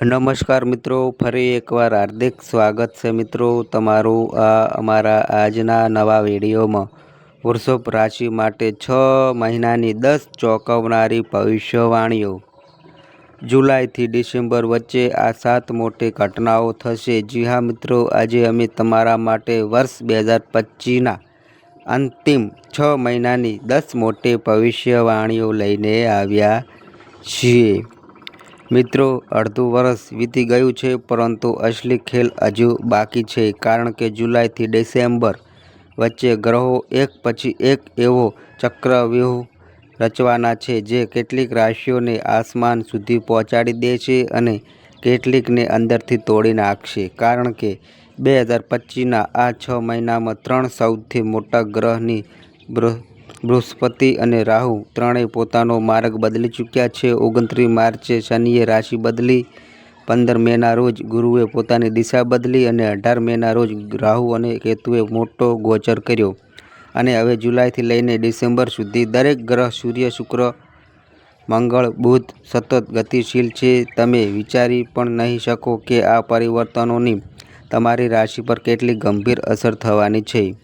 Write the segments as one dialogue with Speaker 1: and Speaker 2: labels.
Speaker 1: નમસ્કાર મિત્રો, ફરી એકવાર હાર્દિક સ્વાગત છે મિત્રો તમારું આ અમારા આજના નવા વિડીયોમાં. વૃષભ રાશિ માટે છ મહિનાની દસ ચોંકાવનારી ભવિષ્યવાણીઓ. જુલાઈથી ડિસેમ્બર વચ્ચે આ સાત મોટી ઘટનાઓ થશે. જી હા મિત્રો, આજે અમે તમારા માટે વર્ષ બે હજાર પચીસના અંતિમ છ મહિનાની દસ મોટી ભવિષ્યવાણીઓ લઈને આવ્યા છીએ. મિત્રો, અડધું વર્ષ વીતી ગયું છે, પરંતુ અસલી ખેલ હજુ બાકી છે, કારણ કે જુલાઈથી ડિસેમ્બર વચ્ચે ગ્રહો એક પછી એક એવો ચક્રવ્યૂહ રચવાના છે, જે કેટલીક રાશિઓને આસમાન સુધી પહોંચાડી દે છે અને કેટલીકને અંદરથી તોડી નાખશે. કારણ કે બે હજાર પચીસના આ છ મહિનામાં ત્રણ સૌથી મોટા ગ્રહની બૃહસ્પતિ અને રાહુ ત્રણેય પોતાનો માર્ગ બદલી ચૂક્યા છે. ઓગણત્રીસ માર્ચે શનિએ રાશિ બદલી, પંદર મેના રોજ ગુરુએ પોતાની દિશા બદલી અને અઢાર મેના રોજ રાહુ અને કેતુએ મોટો ગોચર કર્યો. અને હવે જુલાઈથી લઈને ડિસેમ્બર સુધી દરેક ગ્રહ સૂર્ય, શુક્ર, મંગળ, બુધ સતત ગતિશીલ છે. તમે વિચારી પણ નહીં શકો કે આ પરિવર્તનોની તમારી રાશિ પર કેટલી ગંભીર અસર થવાની છે.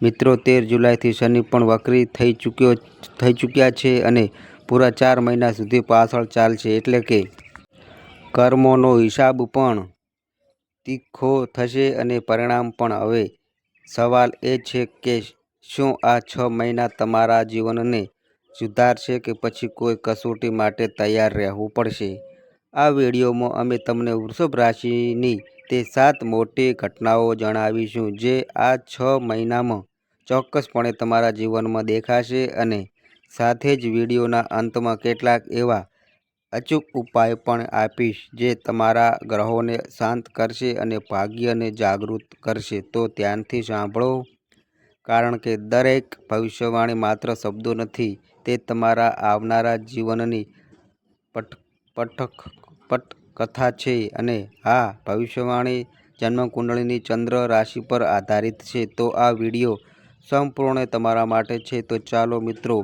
Speaker 1: મિત્રો, તેર જુલાઈથી શનિ પણ વક્રી થઈ ચૂક્યો થઈ ચૂક્યા છે અને પૂરા ચાર મહિના સુધી પાછળ ચાલશે એટલે કે કર્મોનો હિસાબ પણ તીખો થશે અને પરિણામ પણ હવે સવાલ એ છે કે શું આ છ મહિના તમારા જીવનને સુધારશે કે પછી કોઈ કસોટી માટે તૈયાર રહેવું પડશે? આ વિડીયોમાં અમે તમને વૃષભ રાશિની તે સાત મોટી ઘટનાઓ જણાવીશું જે આ છ મહિનામાં ચોક્કસપણે તમારા જીવનમાં દેખાશે અને સાથે જ વિડીયોના અંતમાં કેટલાક એવા અચૂક ઉપાય પણ આપીશ જે તમારા ગ્રહોને શાંત કરશે અને ભાગ્યને જાગૃત કરશે. તો ધ્યાનથી સાંભળો, કારણ કે દરેક ભવિષ્યવાણી માત્ર શબ્દો નથી, તે તમારા આવનારા જીવનની પટ પટક પટકથા છે અને હા ભવિષ્યવાણી જન્મકુંડળીની ચંદ્ર રાશિ પર આધારિત છે. તો આ વીડિયો સંપૂર્ણ તમારા માટે છે, તો ચાલો મિત્રો,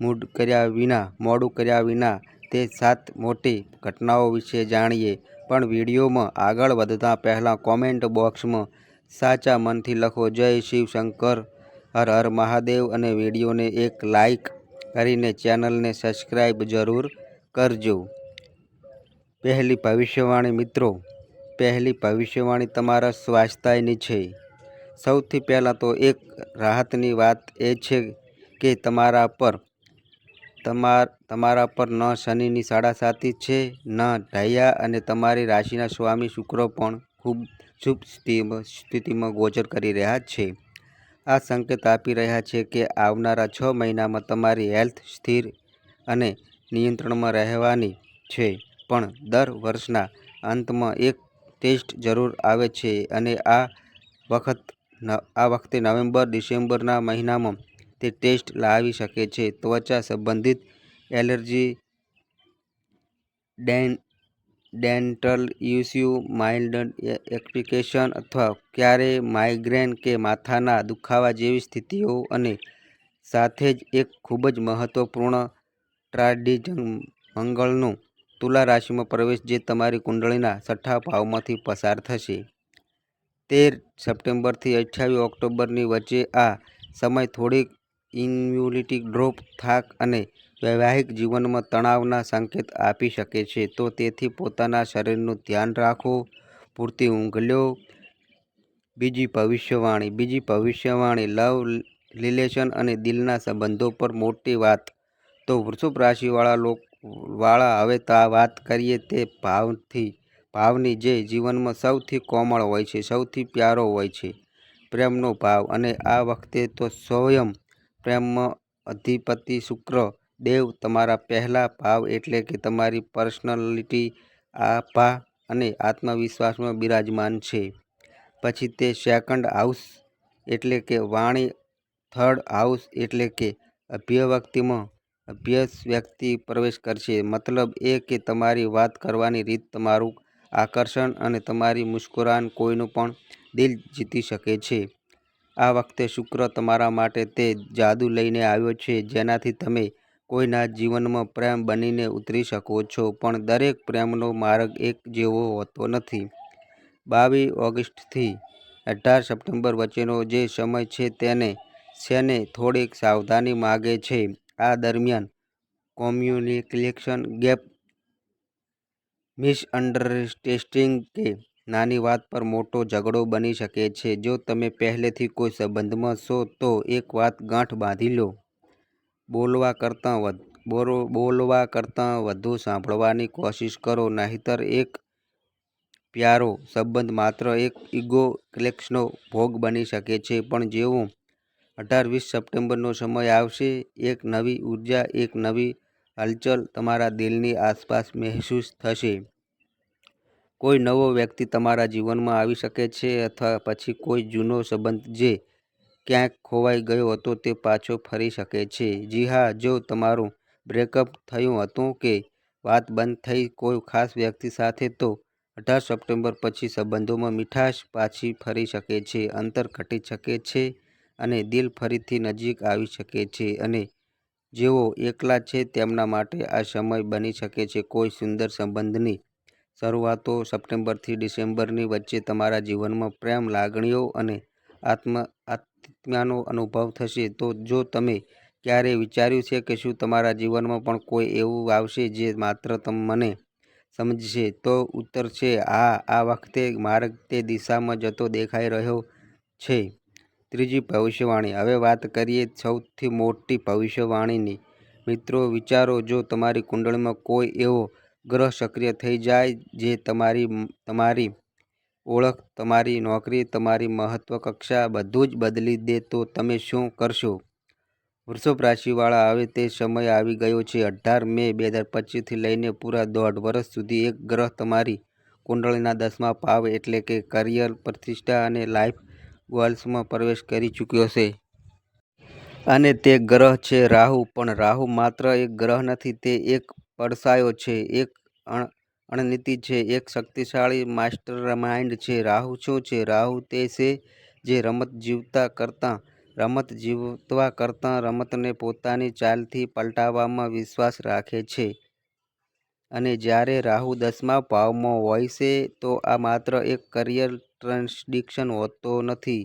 Speaker 1: મૂડ કર્યા વિના, મોડું કર્યા વિના તે સાત મોટી ઘટનાઓ વિશે જાણીએ. પણ વિડીયોમાં આગળ વધતા પહેલાં કોમેન્ટ બોક્સમાં સાચા મનથી લખો. જય શિવ શંકર હર હર મહાદેવ અને વિડીયોને એક લાઈક કરીને ચેનલને સબસ્ક્રાઈબ જરૂર કરજો. પહેલી ભવિષ્યવાણી મિત્રો, પહેલી ભવિષ્યવાણી તમારા સ્વાસ્થ્યની છે. સૌથી પહેલાં તો એક રાહતની વાત એ છે કે તમારા પર, તમાર, તમારા પર ન શનિની સાડા સાતી છે, ન ઢૈયા અને તમારી રાશિના સ્વામી શુક્ર પણ ખૂબ શુભ સ્થિતિમાં ગોચર કરી રહ્યા છે. આ સંકેત આપી રહ્યા છે કે આવનારા છ મહિનામાં તમારી હેલ્થ સ્થિર અને નિયંત્રણમાં રહેવાની છે, પણ દર વર્ષના અંતમાં એક ટેસ્ટ જરૂર આવે છે અને આ વખત આ વખતે નવેમ્બર, ડિસેમ્બરના મહિનામાં તે ટેસ્ટ લાવી શકે છે. ત્વચા સંબંધિત એલર્જી, ડેન, ડેન્ટલ ઇસ્યુ માઇલ્ડ એક્ટિકેશન અથવા ક્યારેય માઇગ્રેન કે માથાના દુખાવા જેવી સ્થિતિઓ અને સાથે જ એક ખૂબ જ મહત્વપૂર્ણ ટ્રાડિજન મંગળનું તુલા રાશિમાં પ્રવેશ જે તમારી કુંડળીના છઠ્ઠા ભાવમાંથી પસાર થશે. તેર સપ્ટેમ્બરથી અઠ્યાવીસ ઓક્ટોબરની વચ્ચે આ સમય થોડીક ઇમ્યુનિટી ડ્રોપ, થાક અને વૈવાહિક જીવનમાં તણાવના સંકેત આપી શકે છે. તો તેથી પોતાના શરીરનું ધ્યાન રાખો, પૂરતી ઊંઘ લો, બીજી ભવિષ્યવાણી. બીજી ભવિષ્યવાણી, લવ રિલેશન અને દિલના સંબંધો પર મોટી વાત. તો વૃષભ રાશિવાળા લોક વાળા હવે તો આ વાત કરીએ તે ભાવથી ભાવની જે જીવનમાં સૌથી કોમળ હોય છે, સૌથી પ્યારો હોય છે, પ્રેમનો ભાવ. અને આ વખતે તો સ્વયં પ્રેમમાં અધિપતિ શુક્ર દેવ તમારા પહેલા ભાવ એટલે કે તમારી પર્સનાલિટી, આભા અને આત્મવિશ્વાસમાં બિરાજમાન છે. પછી તે સેકન્ડ હાઉસ એટલે કે વાણી, થર્ડ હાઉસ એટલે કે અભ્યવ્યક્તિમાં અભ્યાસ વ્યક્તિ પ્રવેશ કરશે. મતલબ એ કે તમારી વાત કરવાની રીત તમારું આકર્ષણ અને તમારી મુસ્કુરાન કોઈનું પણ દિલ જીતી શકે છે આ વખતે શુક્ર તમારા માટે તે જાદુ લઈને આવ્યો છે જેનાથી તમે કોઈના જીવનમાં પ્રેમ બનીને ઉતરી શકો છો પણ દરેક પ્રેમનો માર્ગ એક જેવો હોતો નથી. બાવીસ ઓગસ્ટથી અઢાર સપ્ટેમ્બર વચ્ચેનો જે સમય છે તેને શેને થોડીક સાવધાની માગે છે. આ દરમિયાન કોમ્યુનિકેશન ગેપ, મિસઅન્ડરસ્ટેન્ડિંગ કે નાની વાત પર મોટો ઝઘડો બની શકે છે. જો તમે પહેલેથી કોઈ સંબંધમાં છો તો એક વાત ગાંઠ બાંધી લો. બોલવા કરતાં બોલવા કરતાં વધુ સાંભળવાની કોશિશ કરો નહીંતર એક પ્યારો સંબંધ માત્ર એક ઇગો ક્લેક્સનો ભોગ બની શકે છે. પણ જેવો અઢાર-વીસ સપ્ટેમ્બરનો સમય આવશે, એક નવી ઊર્જા, એક નવી હલચલ તમારા દિલની આસપાસ મહેસૂસ થશે. કોઈ નવો વ્યક્તિ તમારા જીવનમાં આવી શકે છે અથવા પછી કોઈ જૂનો સંબંધ જે ક્યાંક ખોવાઈ ગયો હતો તે પાછો ફરી શકે છે. જી હા, જો તમારું બ્રેકઅપ થયું હતું કે વાત બંધ થઈ કોઈ ખાસ વ્યક્તિ સાથે, તો અઢાર સપ્ટેમ્બર પછી સંબંધોમાં મીઠાશ પાછી ફરી શકે છે, અંતર ઘટી શકે છે અને દિલ ફરીથી નજીક આવી શકે છે. અને જેઓ એકલા છે તેમના માટે આ સમય બની શકે છે કોઈ સુંદર સંબંધની શરૂઆત. સપ્ટેમ્બરથી ડિસેમ્બરની વચ્ચે તમારા જીવનમાં પ્રેમ, લાગણીઓ અને આત્મીયતાનો અનુભવ થશે. તો જો તમે ક્યારેય વિચાર્યું છે કે શું તમારા જીવનમાં પણ કોઈ એવું આવશે જે માત્ર મને સમજશે, તો ઉત્તર છે હા. આ વખતે માર્ગ તે દિશામાં જતો દેખાઈ રહ્યો છે. ત્રીજી ભવિષ્યવાણી. હવે વાત કરીએ સૌથી મોટી ભવિષ્યવાણીની. મિત્રો, વિચારો, જો તમારી કુંડળીમાં કોઈ એવો ગ્રહ સક્રિય થઈ જાય જે તમારી તમારી ઓળખ, તમારી નોકરી, તમારી મહત્વાકાંક્ષા બધું જ બદલી દે તો તમે શું કરશો? વૃષભ રાશિવાળા, આવે તે સમય આવી ગયો છે. અઢાર મે, બે હજાર પચીસથી લઈને પૂરા દોઢ વર્ષ સુધી એક ગ્રહ તમારી કુંડળીના દસમા ભાવ એટલે કે કરિયર, પ્રતિષ્ઠા અને લાઈફ ગોલ્સમાં પ્રવેશ કરી ચૂક્યો છે. અને તે ગ્રહ છે રાહુ. પણ રાહુ માત્ર એક ગ્રહ નથી, તે એક પડછાયો છે, એક અણનીતિ છે, એક શક્તિશાળી માસ્ટર માઇન્ડ છે. રાહુ શું છે? રાહુ તે છે જે રમત જીવતા કરતાં રમત જીવતવા કરતાં રમતને પોતાની ચાલથી પલટાવવામાં વિશ્વાસ રાખે છે. અને જ્યારે રાહુ દસમા ભાવમાં હોય છે, તો આ માત્ર એક કરિયર ટ્રાન્સડિક્શન હોતો નથી,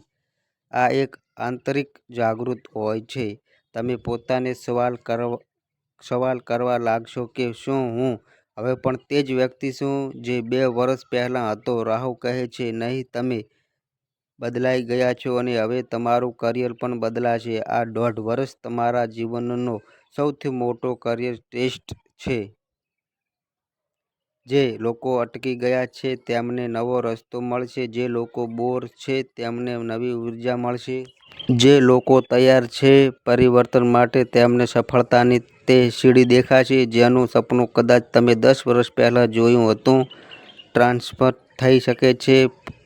Speaker 1: આ એક આંતરિક જાગૃત હોય છે. તમે પોતાને સવાલ કરવા લાગશો કે શું હું હવે પણ તે જ વ્યક્તિ છું જે બે વર્ષ પહેલાં હતો? રાહુ કહે છે, નહીં, તમે બદલાઈ ગયા છો અને હવે તમારું કરિયર પણ બદલાશે. આ દોઢ વર્ષ તમારા જીવનનો સૌથી મોટો કરિયર ટેસ્ટ છે. જે લોકો અટકી ગયા છે તેમને નવો રસ્તો મળશે. જે લોકો બોર છે તેમને નવી ઊર્જા મળશે. જે લોકો તૈયાર છે પરિવર્તન માટે તેમને સફળતાની તે સીડી દેખાશે જેનું સપનું કદાચ તમે દસ વર્ષ પહેલાં જોયું હતું. ટ્રાન્સફર થઈ શકે છે,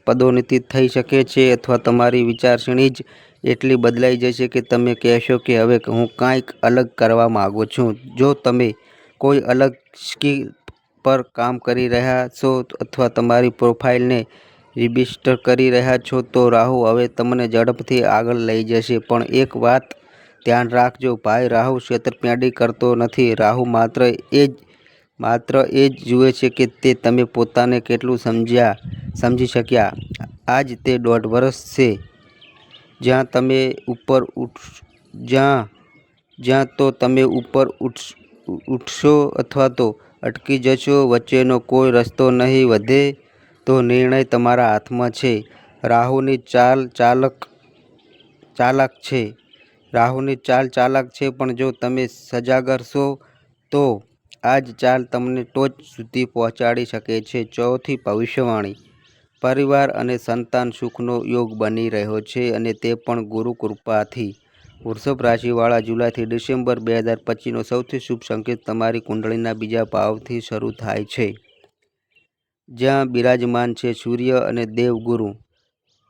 Speaker 1: પદોન્નતિ થઈ શકે છે અથવા તમારી વિચારસરણી જ એટલી બદલાઈ જશે કે તમે કહેશો કે હવે હું કાંઈક અલગ કરવા માગું છું. જો તમે કોઈ અલગ સ્કીલ પર કામ કરી રહ્યા છો અથવા તમારી પ્રોફાઇલને રિબ્રાન્ડ કરી રહ્યા છો, તો રાહુ હવે તમને ઝડપથી આગળ લઈ જશે. પણ એક વાત ધ્યાન રાખજો ભાઈ, રાહુ છેતરપિંડી કરતો નથી. રાહુ માત્ર એ જ માત્ર એ જ જુએ છે કે તે તમે પોતાને કેટલું સમજ્યા સમજી શક્યા. આજ તે દોઢ વર્ષ છે જ્યાં તમે ઉપર જ્યાં જ્યાં તો તમે ઉપર ઉઠશો અથવા તો અટકી જશો. વચ્ચેનો કોઈ રસ્તો નહીં. વધે તો નિર્ણય તમારા હાથમાં છે. રાહુની ચાલ ચાલક ચાલાક છે રાહુની ચાલ ચાલાક છે પણ જો તમે સજાગ રહો તો આ જ ચાલ તમને ટોચ સુધી પહોંચાડી શકે છે. ચોથી ભવિષ્યવાણી. પરિવાર અને સંતાન સુખનો યોગ બની રહ્યો છે અને તે પણ ગુરુ કૃપાથી. વૃષભ રાશિવાળા, જુલાઈથી ડિસેમ્બર, બે હજાર પચીસનો સૌથી શુભ સંકેત તમારી કુંડળીના બીજા ભાવથી શરૂ થાય છે. જ્યાં બિરાજમાન છે સૂર્ય અને દેવગુરુ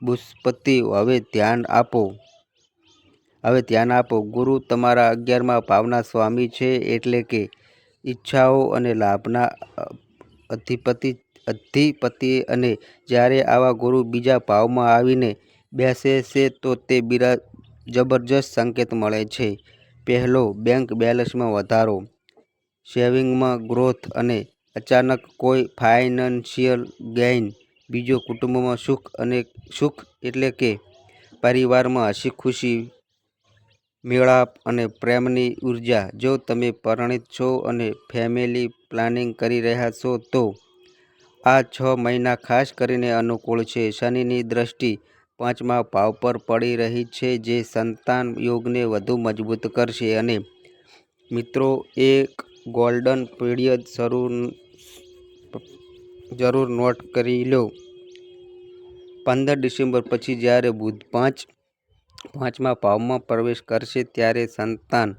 Speaker 1: બૃહસ્પતિ. હવે ધ્યાન આપો. હવે ધ્યાન આપો ગુરુ તમારા અગિયારમાં ભાવના સ્વામી છે એટલે કે ઈચ્છાઓ અને લાભના અધિપતિ અધિપતિ અને જ્યારે આવા ગુરુ બીજા ભાવમાં આવીને બેસે છે તો તે બિરા જબરજસ્ત સંકેત મળે છે. પહેલો બેંક બેલેન્સમાં વધારો, સેવિંગમાં ગ્રોથ અને અચાનક કોઈ ફાઇનાન્સિયલ ગેઇન. બીજો કુટુંબમાં સુખ અને સુખ એટલે કે પરિવારમાં હસી-ખુશી, મેળાપ અને પ્રેમની ઊર્જા. જો તમે પરિણીત છો અને ફેમિલી પ્લાનિંગ કરી રહ્યા છો તો આ છ મહિના ખાસ કરીને અનુકૂળ છે. શનિની દ્રષ્ટિ પાંચમા ભાવ પર પડી રહી છે જે સંતાન યોગને વધુ મજબૂત કરશે અને મિત્રો એક ગોલ્ડન પીરિયડ જરૂર નોટ કરી લો. પંદર ડિસેમ્બર પછી જ્યારે બુધ પાંચ પાંચમા ભાવમાં પ્રવેશ કરશે ત્યારે સંતાન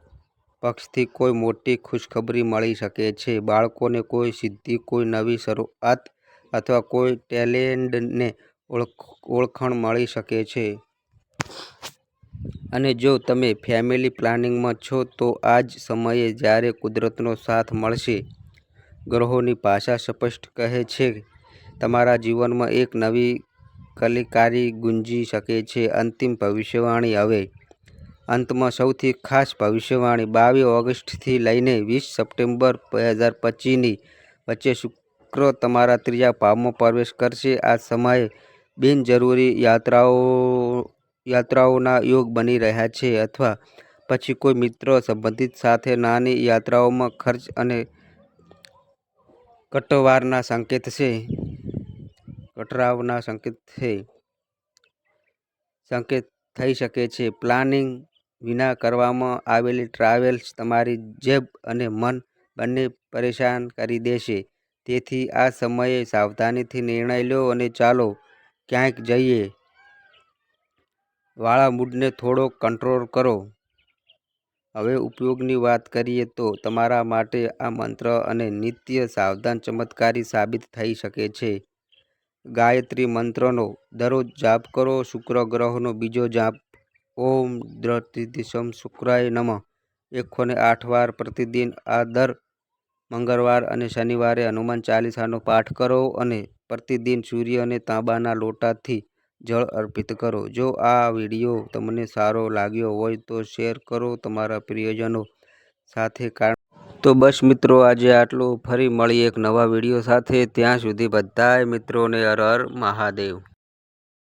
Speaker 1: પક્ષથી કોઈ મોટી ખુશખબરી મળી શકે છે. બાળકોને કોઈ સિદ્ધિ, કોઈ નવી શરૂઆત અથવા કોઈ ટેલેન્ટને ઓળખાણ મળી શકે છે. અને જો તમે ફેમિલી પ્લાનિંગમાં છો, તો આ જ સમયે જ્યારે કુદરતનો સાથ મળશે. ગ્રહોની ભાષા સ્પષ્ટ કહે છે, તમારા જીવનમાં એક નવી કલીકારી ગુંજી શકે છે. અંતિમ ભવિષ્યવાણી હવે અંતમાં સૌથી ખાસ ભવિષ્યવાણી બાવીસ ઓગસ્ટથી લઈને વીસ સપ્ટેમ્બર બે હજાર પચીસની વચ્ચે શુક્ર તમારા ત્રીજા ભાવમાં પ્રવેશ કરશે. આ સમયે બિનજરૂરી યાત્રાઓના યોગ બની રહ્યા છે અથવા પછી કોઈ મિત્ર સંબંધિત સાથે નાની યાત્રાઓમાં ખર્ચ અને કટવારના સંકેત છે કટરાવના સંકેત થઈ શકે છે. પ્લાનિંગ વિના કરવામાં આવેલી ટ્રાવેલ્સ તમારી જેબ અને મન બંને પરેશાન કરી દેશે. તેથી આ સમયે સાવધાનીથી નિર્ણય લો અને ચાલો ક્યાંક જઈએ વાળા મૂડને થોડો કંટ્રોલ કરો. હવે ઉપયોગની વાત કરીએ તો તમારા માટે આ મંત્ર અને નિત્ય સાવધાન ચમત્કારી સાબિત થઈ શકે છે. ગાયત્રી મંત્રનો, દરરોજ જાપ કરો. શુક્ર ગ્રહનો બીજો જાપ, ઓમ દ્રતિદિશમ શુક્રાય નમ એકસો ને આઠ વાર પ્રતિદિન. આ દર મંગળવાર અને શનિવારે હનુમાન ચાલીસાનો પાઠ કરો અને પ્રતિદિન સૂર્યને તાંબાના લોટાથી જળ અર્પિત કરો. જો આ વીડિયો તમને સારો લાગ્યો હોય તો શેર કરો તમારા પ્રિયજનો સાથે કારણ તો બસ મિત્રો, આજે આટલું. ફરી મળીએ એક નવા વીડિયો સાથે. ત્યાં સુધી બધાય મિત્રોને હર હર મહાદેવ.